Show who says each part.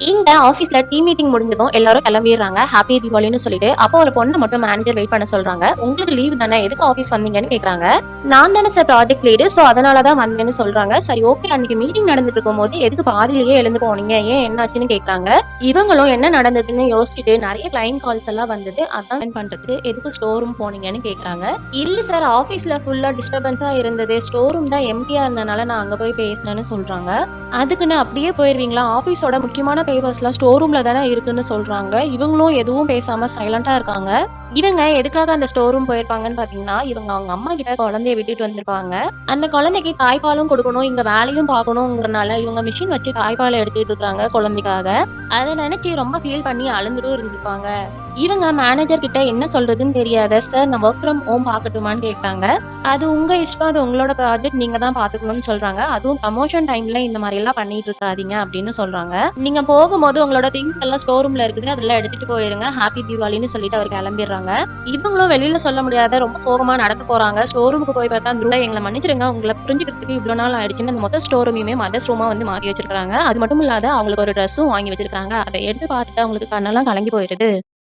Speaker 1: இங்க ஆபீஸ்ல team meeting முடிஞ்சதும் எல்லாரும் கிளம்பிடுறாங்க. ஹாப்பி தீபாவளின்னு சொல்லிட்டு. அப்போ ஒரு பொண்ணு மட்டும் மேனேஜர் வெயிட் பண்ண சொல்றாங்க. உங்களுக்கு லீவ் தானே? எதுக்கு ஆபீஸ் வந்தீங்கன்னு கேக்குறாங்க. நான் தானே சார் ப்ராஜெக்ட் லீடு சோ அதனால தான் வந்தேன்னு சொல்றாங்க. சரி ஓகே அன்னைக்கு மீட்டிங் நடந்துட்டு இருக்கும்போது எதுக்கு பாதிலேயே எழுந்து போனீங்க? ஏன் என்னாச்சுன்னு கேக்குறாங்க. இவங்களும் என்ன நடந்ததுன்னு யோசிச்சுட்டு நிறைய கிளைண்ட் கால்ஸ் எல்லாம் வந்தது. அதான் attend பண்றதுக்கு எதுக்கு ஸ்டோர் ரூம் போனீங்கன்னு கேக்குறாங்க. இல்ல சார் ஆபீஸ்ல ஃபுல்லா டிஸ்டர்பன்ஸா இருந்தது. ஸ்டோர் ரூம் தான் எம்டியா இருந்தனால நான் அங்க போய் பேசினேன்னு சொல்றாங்க. அதுக்குன்னு அப்படியே போயிருவீங்களா? ஆபீஸோட முக்கியமான பேப்பர்ஸ்லாம் ஸ்டோர் ரூம்ல தானே இருக்குன்னு சொல்றாங்க. இவங்களும் எதுவும் பேசாம சைலண்ட்டாக இருக்காங்க. இவங்க எதுக்காக அந்த ஸ்டோர் ரூம் போயிருப்பாங்கன்னு பாத்தீங்கன்னா இவங்க அவங்க அம்மா கிட்ட குழந்தைய விட்டுட்டு வந்திருப்பாங்க. அந்த குழந்தைக்கு தாய்ப்பாலும் கொடுக்கணும் இங்க வேலையும் பார்க்கணுங்கிறனால இவங்க மிஷின் வச்சு தாய்ப்பாலை எடுத்துட்டு இருக்காங்க குழந்தைக்காக. அதை நினைச்சு ரொம்ப ஃபீல் பண்ணி அழுந்துட்டும் இருந்திருப்பாங்க. இவங்க மேனேஜர் கிட்ட என்ன சொல்றதுன்னு தெரியாத சார் நான் ஒர்க் ஃப்ரம் ஹோம் பார்க்கட்டுமான்னு கேட்டாங்க. அது உங்க இஷ்டம் அது உங்களோட ப்ராஜெக்ட் நீங்க தான் பாத்துக்கணும்னு சொல்றாங்க. அதுவும் ப்ரமோஷன் டைம்ல இந்த மாதிரி எல்லாம் பண்ணிட்டு இருக்காதீங்க அப்படின்னு சொல்றாங்க. நீங்க போகும்போது உங்களோட திங்ஸ் எல்லாம் ஸ்டோர் ரூம்ல இருக்குது அதெல்லாம் எடுத்துட்டு போயிருங்க. ஹாப்பி தீபாவளின்னு சொல்லிட்டு அவர் கிளம்பிடுறாங்க இவங்களும் வெளியில சொல்ல முடியாத ரொம்ப சோகமா நடக்க போறாங்க. ஸ்டோர் ரூமுக்கு போய் பார்த்தா துருவா எங்களை மன்னிச்சிருங்க உங்களை புரிஞ்சுக்கிறதுக்கு இவ்வளவு நாள் ஆயிடுச்சுன்னு அந்த மொத்த ஸ்டோர் ரூமையுமே மதர்ஸ் ரூமா வந்து மாத்தி வச்சிருக்காங்க அது மட்டும் இல்லாத அவங்களுக்கு ஒரு ட்ரெஸ்ஸும் வாங்கி வச்சிருக்காங்க அதை எடுத்து பார்த்துட்டு அவங்களுக்கு கண்ணெல்லாம் கலங்கி போயிடுது.